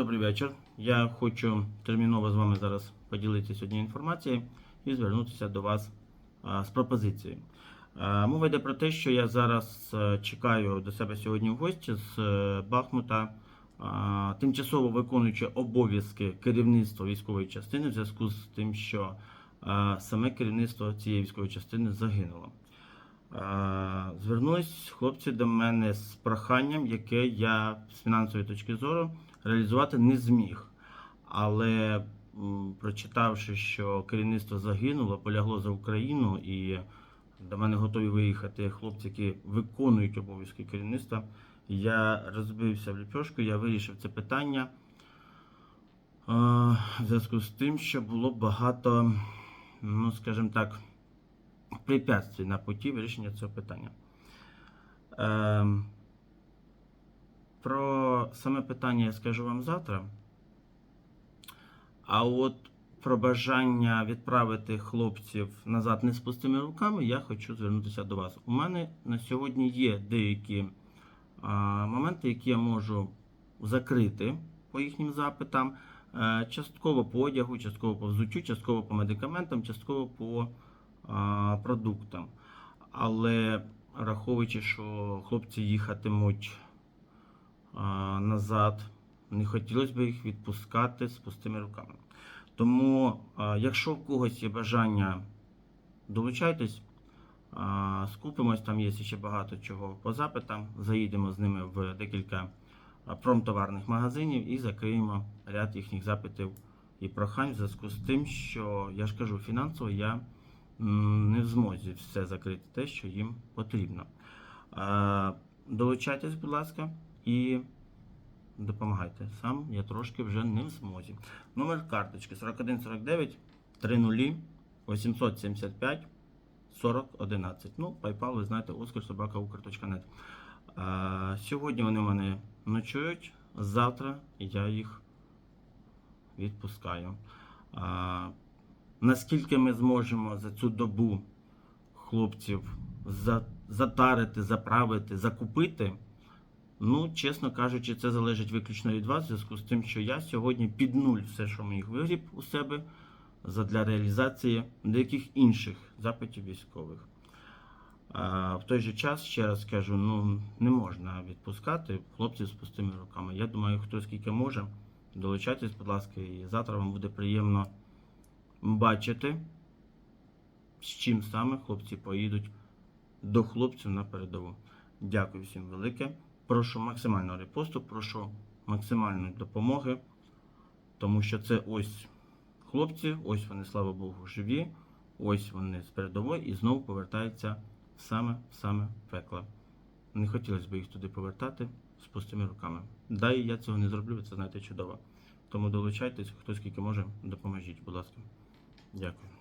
добрий вечір. Я хочу терміново з вами зараз поділитися однією інформацією і звернутися до вас з пропозицією. Мова йде про те, що я зараз е, чекаю до себе сьогодні в гості з е, Бахмута, тимчасово виконуючи обов'язки керівництва військової частини в зв'язку з тим, що саме керівництво цієї військової частини загинуло. Звернулись хлопці до мене з проханням, яке я з фінансової точки зору реалізувати не зміг. Але прочитавши, що керівництво загинуло, полягло за Україну, і до мене готові виїхати хлопці, які виконують обов'язки керівництва, я розбився в ліпьошку, я вирішив це питання. е, В зв'язку з тим, що було багато, ну скажімо так, препятствий на путі вирішення цього питання. Саме питання я скажу вам завтра. А от про бажання відправити хлопців назад не з пустими руками, я хочу звернутися до вас. У мене на сьогодні є деякі а, моменти, які я можу закрити по їхнім запитам. Е, Частково по одягу, частково по взуттю, частково по медикаментам, частково по а, продуктам. Але враховуючи, що хлопці їхатимуть а, назад, не хотілося б їх відпускати з пустими руками. Тому, якщо в когось є бажання, долучайтесь, скупимось, там є ще багато чого по запитам. Заїдемо з ними в декілька промтоварних магазинів і закриємо ряд їхніх запитів і прохань в зв'язку з тим, що я ж кажу, фінансово я не в змозі все закрити те, що їм потрібно. Долучайтесь, будь ласка, і допомагайте. Сам я трошки вже не в змозі. Номер карточки 4149 30 875 4011. Ну, PayPal, ви знаєте, oscarsobaka.ukr.net. Е, Сьогодні вони в мене ночують, завтра я їх відпускаю. Е, Наскільки ми зможемо за цю добу хлопців за- затарити, заправити, закупити? Ну, чесно кажучи, це залежить виключно від вас, в зв'язку з тим, що я сьогодні під нуль все, що міг вигріб у себе для реалізації деяких інших запитів військових. А, в той же час, ще раз кажу, ну не можна відпускати хлопців з пустими руками. Я думаю, хто скільки може, долучайтесь, будь ласка, і завтра вам буде приємно бачити, з чим саме хлопці поїдуть до хлопців на передову. Дякую всім велике. Прошу максимального репосту, прошу максимальної допомоги, тому що це ось хлопці, ось вони, слава Богу, живі, ось вони з передової і знову повертаються в саме в саме пекло. Не хотілося б їх туди повертати з пустими руками. Да, я цього не зроблю, це знаєте чудово. Тому долучайтесь, хто скільки може, допоможіть, будь ласка. Дякую.